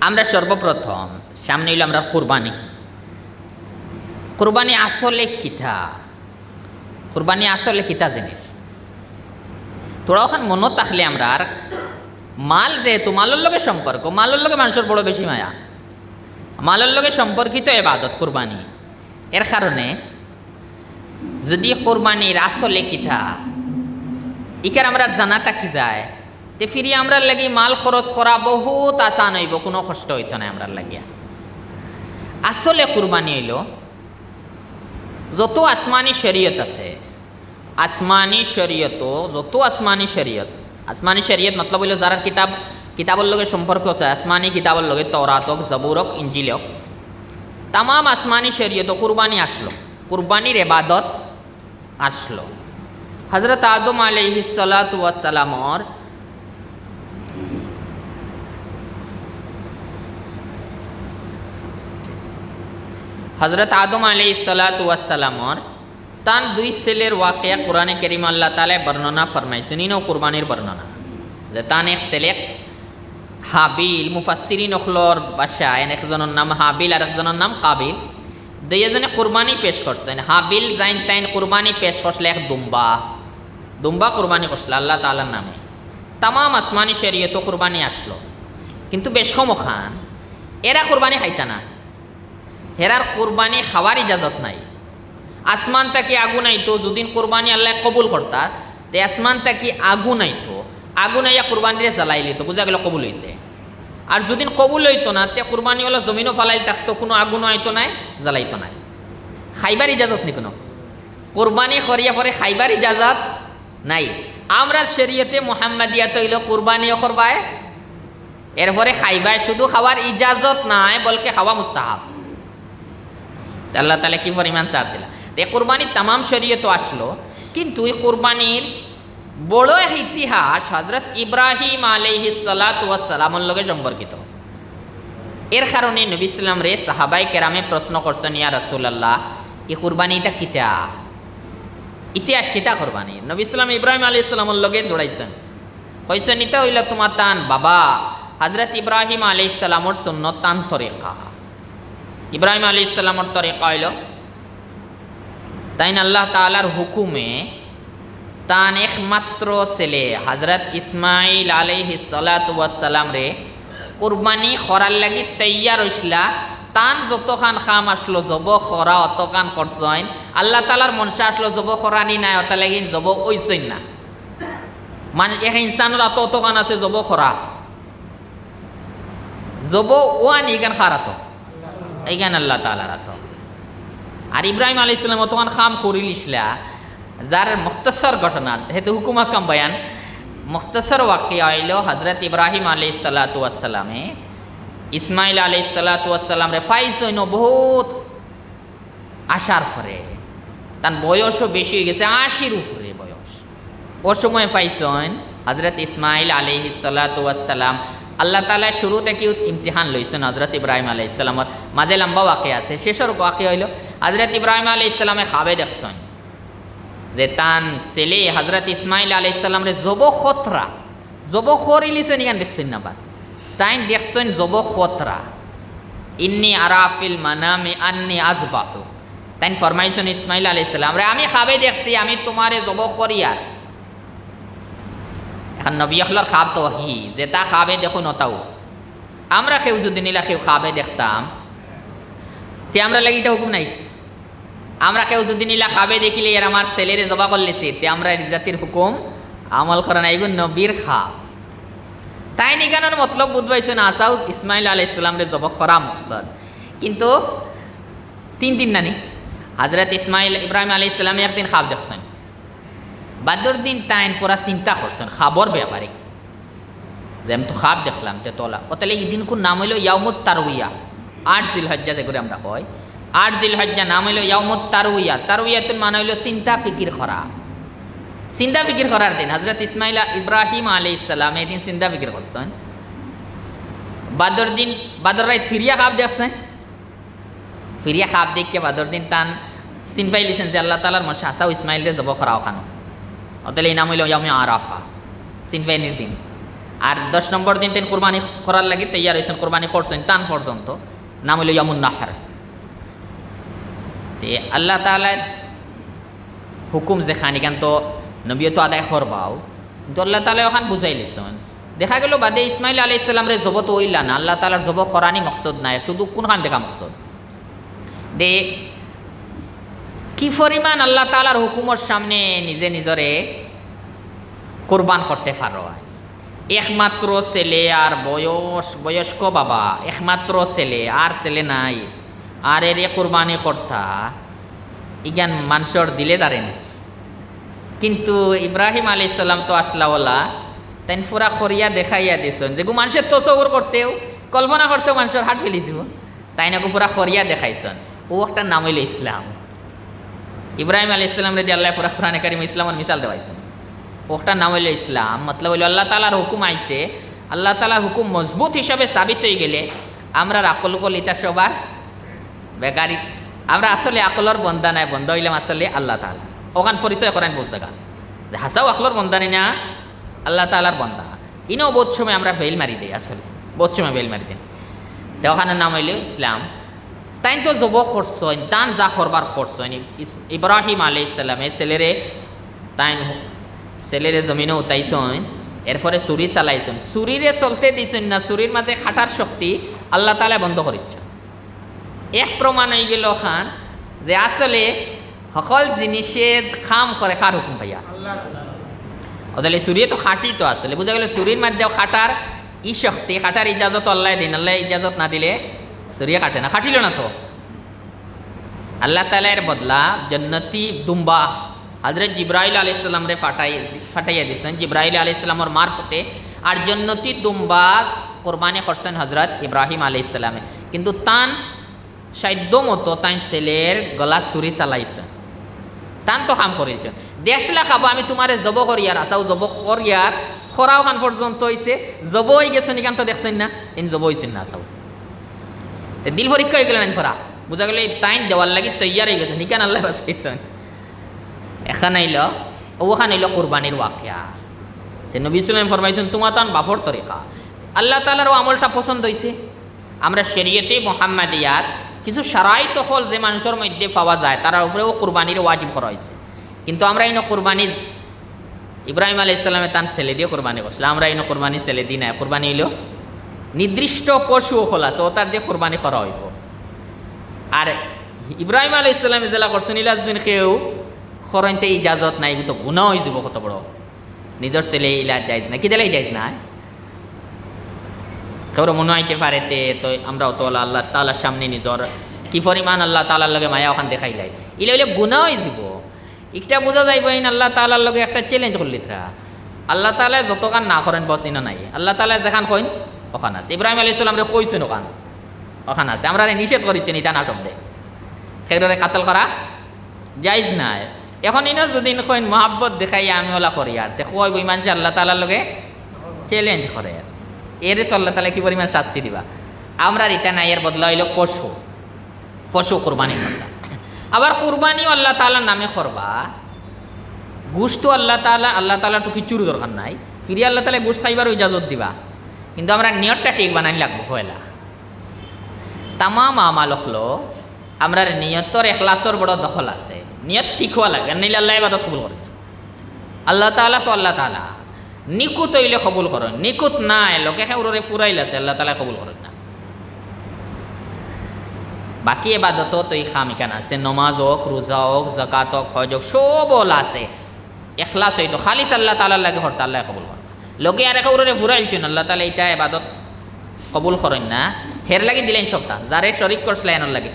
আমরা সর্বপ্রথম, সামনে হইল আমরা কোরবানি। কোরবানি আসলে কিতা? কোরবানি আসলে কিতা জিনিস? তোরা ওখান মনত থাকলে আমরা আর মাল যেহেতু, মালের লগে সম্পর্ক, মালের লগে মানুষের বড় বেশি মায়া। মালের লগে সম্পর্কিত এবাদত, কোরবানি। এর কারণে যদি কোরবানির আসলে কিতা, ইকার আমরা জানা থাকি যায় তে ফিরি আমরা লাগি মাল খরচ করা বহুত আসান হইব, কোনো কষ্ট হইতো না আমরা লাগিয়া। আসলে কুরবানি হইল, যত আসমানি শরীয়ত আছে, আসমানি শরীয়ত, যত আসমানি শরীয়ত আসমানি শরীয়ত মতলব হইল যারা কিতাব, কিতাবের লগে সম্পর্ক আছে, আসমানি কিতাবের লগে তরাতক জবুরক, ইঞ্জিলক তাম আসমানি শরীয়ত কুরবানি আসলো, কুরবানির এবাদত আসলো। হজরত আদম আলহিসালামর হজরত আদম আলি সালাতামর তার দুই ছেলের ওয়াকিয়া কোরআনে করিম আল্লাহ তালায় বর্ণনা ফরমাইছেন ইনো কোরবানির বর্ণনা। যে তান এক হাবিল মুফাসিরিন অখলর বাসায় একজনের নাম হাবিল, আর একজনের নাম কাবিল। দুইজনে কোরবানি পেশ করছেন হাবিল জাইন তাইন কোরবানি পেশ করছিল এক দুম্বা। দুম্বা কোরবানি করছিল আল্লাহ তালার নামে। তাম আসমানি শরীয়ত কোরবানি আসলো। কিন্তু বেশ খান। এরা কোরবানি খাইতা না। হেরার কোরবানি খাওয়ার ইজাজত নাই। আসমান তাকি আগুন আইতো, যদিন কোরবানি আল্লাহ কবুল করতা, তে আসমান তাকি আগুন আইতো, আগুন আইয়া কোরবানিরে জ্বালাই লিত বুঝা গেল কবুল হয়েছে আর যদিন কবুল হইতো না, তে কোরবানি হলো জমিনও ফালাই থাকতো, কোনো আগুনও আইতো নাই, জ্বালাইতো নাই। খাইবার ইজাজত নি কোনো। কোরবানি করিয়া পরে খাইবার ইজাজত নাই। আমরা শরীয়তে মোহাম্মদিয়া তৈল কোরবানিও করবায়, এরপরে খাইবায়, শুধু খাওয়ার ইজাজত নাই, বলকে খাওয়া মুস্তাহাব। আল্লাহ তালা কি পরিমাণ সার দিলা তো এই কোরবানির তামাম শরীয়ত আসলো, কিন্তু এই কোরবানির বড় ইতিহাস হজরত ইব্রাহিম আলহি সালাতামর লগে সম্পর্কিত। এর কারণে নবী ইসলাম রে সাহাবাই কেরামে প্রশ্ন করছেন, ইয়া রসুল্লাহ এই কোরবানিটা কিতা? ইতিহাস কিতা কোরবানি? নবী ইসলাম ইব্রাহিম আলী ইসলামর লগে জোড়াইছেন। কইছেন ইটা হইল তোমার তান বাবা হজরত ইব্রাহিম আলি ইসলামর সুন্নত তান তরিকা ইব্রাহিম আলী ইসলামর তরিকা হইল তাইন আল্লাহ তালার হুকুমে তান একমাত্র ছেলে হজরত ইসমাইল আলহি সালাতাম রে কুরবানি খরার লাগি তৈয়ার হইসলা তান যতখান খাম আসলো জব খরা অতখান করছইন। আল্লাহ তালার মনসা আসলো জব খরানি নাই, অত লাগি জব ওইসইন না। মানে এক ইনসানের অত অতখান আছে জব খরা। জব ওয়ান ইগান খারাতো। এইখান আল্লাহ তালার আত আর ইব্রাহিম আলী ইসলাম অতমান খাম করিলিসলা যার মুখতসর ঘটনা, হেতু হুকুমা কাম বয়ান মুখতসর ওয়াকিয়া আইল হজরত ইব্রাহিম আলী সালাতামে ইসমাইল আলি সালাতাম রে ফাইস হইন বহুত আশার ফরে। তার বয়সও বেশি হয়ে গেছে, আশির উপরে বয়স। ওর সময় ফাইসন হজরত ইসমাইল আলি সালাতাম আল্লাহ তালা শুরু থেকে ইমতিহান লইছেন হজরত ইব্রাহিম আলাই ইসলামর মাঝে লম্বা ওয়াকে আছে, শেষের ওয়াকে হইল হজরত ইব্রাহিম আলাই ইসলামে খাবে দেখছেন যে তান ছেলে হজরত ইসমাইল আলাই ইসলাম রে জব খতরা জব খরিলিছেন ইগান দেখছেন না বা তাই দেখছেন জব খতরা, ইন্নি আরাফিল মানামি আন্নি আজবাহু তাই ফরমাইছেন ইসমাইল আলাই ইসলাম রে, আমি খাবে দেখছি, আমি তোমারে জব খরিয়ার এখন নবী আখলার খাব তো হি তা খাবে দেখো নতাও আমরা কেউ যদি নিলা কেউ খাবে দেখতাম। তে আমরা লাগি এটা হুকুম নাই। আমরা কেউ যদি নিলা খাবে দেখিলে এর আমার ছেলেরে জবা করলেছে, তে আমরা জাতির হুকুম আমল করা নাই এগুলো নবীর খাব। তাই নিগানোর মতলব বুধবাইছেন আসাউ ইসমাইল আলাই ইসলামরে জব করা মকসদ। কিন্তু তিন দিন নানি হাজরত ইসমাইল ইব্রাহিম আলাই ইসলামে একদিন খাব দেখছেন। বাদর দিন তাইন পুরা চিন্তা করছেন খাবর ব্যাপারে যে আমি তো খাব দেখলাম, তে তোলা। ও তাহলে এই দিন কোন নাম হইল ইয়ামুদ তারুইয়া আট জিল হজ্জা যে করে আমরা হয় আট জিল হজ্জা নাম হইল ইয়ামুদ তারুইয়া তারুইয়াতুন মানে হইল চিন্তা ফিকির করা চিন্তা ফিকির করার দিন হজরত ইসমাইল ইব্রাহিম আলি ইসলাম এই দিন চিন্তা ফিকির করছেন বাদর দিন বাদর রাত ফিরিয়া খাব দেখছেন ফিরিয়া খাব দেখকে বাদর দিন তান চিনফাই লিছেন যে আল্লাহ তালার মশা আসাও ইসমাইলরে যাব করা ওখানো অতলে এই নাম হইল ইয়ামে আরাফা। চিনফাইনির দিন। আর দশ নম্বর দিন তেন কোরবানি করার লাগি তৈয়ার হয়েছেন কোরবানি করছেন, টান পর্যন্ত। নাম হইল ইয়ামুন নাহার। তে আল্লাহ তালা হুকুম যেখান, এখান তো নবীয় তো আদায় করবাও। কিন্তু আল্লাহ তালা ওখান বুঝাই লিছন দেখা গেল বাদে ইসমাইল আলি ইসলামরে জব তো ওইলা না, আল্লাহ তালার জব করানি মকসদ নাই, শুধু কোনখান দেখা মকসদ? দে কি পরিমাণ আল্লাহ তালার হুকুমর সামনে নিজে নিজরে কোরবান করতে পারো? একমাত্র ছেলে আর বয়স বয়স্ক বাবা, একমাত্র ছেলে, আর ছেলে নাই। আর এর কোরবানি কর্তা, ইগান মানুষের দিলে দাঁড়েন কিন্তু ইব্রাহিম আলি সাল্লাম তো আসলাওয়ালা তাই ফুরা করিয়া দেখাইয়া দিছেন যে মানুষের তো চৌর করতেও, কল্পনা করতেও মানুষের হাট ফেলিছিল তাই নাকু পুরা করিয়া দেখাইছেন। ও একটা নাম হইল ইসলাম। ইব্রাহিম আলি ইসলাম রেদি আল্লাহ পুরা কোরআনে কারিম ইসলামের মিসাল দেওয়াইছেন ওটার নাম হইল ইসলাম, মতলব হইল আল্লাহ তালার হুকুম আইছে, আল্লাহ তালার হুকুম মজবুত হিসাবে সাবিত হয়ে গেলে আমরা আকল কল ইতা সবার বেকারি, আমরা আসলে আকলর বন্দা নাই বন্ধ হইলাম আসলে আল্লাহ তালা ওখান পরিচয় করেন বলছে গান হাসাও আকলর বন্দা নেই না, আল্লাহ তালার বন্দা। ইনও বোধ সময় আমরা ফেল মারি দিই আসলে, বোধ সময় ফেল মারি দিই। তো ওখানে নাম হইল ইসলাম। তাই তো জব করছেন তান যা করবার করছেন ইব্রাহিম আলাই ইসলামে ছেলেরে তাই ছেলেরে জমিনে উঠাইছেন এরপরে চুরি চালাইছেন চুরিরে চলতে দিছেন না চুরির মাঝে খাটার শক্তি আল্লাহ তালা বন্ধ করেছেন এক প্রমাণ হয়ে গেল খান, যে আসলে সকল জিনিসে খাম করে খার হুকুম ভাইয়া ওদের চুরিয়ে তো খাটি তো আসলে, বুঝা গেল চুরির মধ্যেও খাটার ই শক্তি, খাটার ইজাজত আল্লাহ দিন, আল্লাহ ইজাজত না দিলে চুরিয়ে কাটে না খাটিল না তো আল্লাহ তালের বদলা জন্নতি দুম্বা হজরত জিব্রাইল আলি ইসলামরে ফাটাই ফাটাইয়া দিয়েছেন জিব্রাইল আলি ইসলামর মারফতে আর জন্নতি দুম্বা কোরবানি করছেন হজরত ইব্রাহিম আলি ইসলামে কিন্তু তান সাধ্য মতো তাই ছেলের গলা চুরি চালাইছেন তান তো কাম করেছেন দেশলা খাব আমি তোমারে জব করিয়ার আসাও জব করিয়ার খরাও খান পর্যন্ত হয়েছে জব হয়ে গেছেন এখান তো দেখছেন না ইন জব হয়েছেন না আসাও দিল পরীক্ষা হয়ে গেলেন ফরা বুঝা গেল তাইন দেওয়ার লাগি তৈয়ার হয়ে গেছে নিকান আল্লাহ বাঁচাইছেন। এখান আইল, ওখান আইল কোরবানির ওয়াকিয়া। তে নবী সালাম ফরমাইছেন, তোমার তান বাফর তরিকা। আল্লাহ তালারও আমলটা পছন্দ হয়েছে আমরা শরীয়তে মোহাম্মদিয়ার কিছু সারাইত হল যে মানুষের মধ্যে পাওয়া যায়, তার উপরেও কোরবানির ওয়াজিব করা হয়েছে কিন্তু আমরা ইনো কোরবানি ইব্রাহিম আলাই ইসলামে তান ছেলে দিয়ে কোরবানি করছিল আমরা ইনো কোরবানি ছেলে দিই না কোরবানি হইল নির্দিষ্ট পশু খোলা আছে তার দিয়ে কোরবানি করা হইব। আর ইব্রাহিম আলাই ইসলামে জেলা করছেন ইলাজদিন কেউ খরণতে ইজাজত নাই তো গুণা হয়ে যাব কত বড়। নিজের ছেলে ইলাজ যাইজ না কি দিলে যাইজ না কেউ মনে হইতে পারে তে তো আমরাও তো আল্লাহ তালার সামনে নিজর কি পরিমাণ আল্লাহ তালার লগে মায়া ওখান দেখাই লাই। ইলে হইলে গুণা হয়ে যাব। একটা বোঝা যাইব ইন আল্লাহ তালার লগে একটা চ্যালেঞ্জ করলি থা। আল্লাহ তালা যতখান না করেন বসি না নাই। আল্লাহ তালা যেখান কইন ওখান আছে। ইব্রাহিম আলী ইসলামরে কইছেন ওখান ওখান আছে। আমরা নিষেধ করিচ্ছেন ইটা না শব্দে। সেগুলোরে কাতল করা যাইজ নাই। এখন ইনো যদি কইন মহাব্বত দেখাই আমি ওলা করি আর দেখো ওই মানুষ আল্লাহ তালার লগে চ্যালেঞ্জ করে। আর এর তো আল্লাহ তালা কি পরিমাণ শাস্তি দিবা? আমরা এটা নাই, এর বদলা হইল পশু। পশু কোরবানি করবা। আবার কোরবানিও আল্লাহ তালার নামে করবা। তো আল্লাহ তালা আল্লাহ তালার তো কিচ্ছুর দরকার নাই। ফিরিয়ে আল্লাহ তালা ঘুষ খাইবার ইজাজত দিবা। কিন্তু আমরা নিয়তটা ঠিক বানাই লাগবো পয়লা তামাম আমাল হলো, আমরা নিয়তর এখলাসর বড় দখল আছে। নিয়ত ঠিক হওয়া লাগে নিলে আল্লাহ এবার কবুল করে। আল্লাহ তালা তো আল্লাহ তালা নিকুত হইলে কবুল করেন, নিকুত নাই, লোকে ওরে ফুরাইল আছে আল্লাহ তালা কবুল করেন না। বাকি এবাদত তো এই খামিকান আছে, নমাজ হোক, রোজা হোক জাকাত হোক, হজ হোক, সব ওলা আছে। এখলাস হইতো, খালিস আল্লাহ তালার লাগে হরতা আল্লাহ কবুল করেন লোকে আর একে ওরে ফুরাইলছেন আল্লাহ তালা এটা এবাদত কবুল করেন না। হের লাগে দিলেন সবটা, যারে শরিক করছিল এনার লাগে।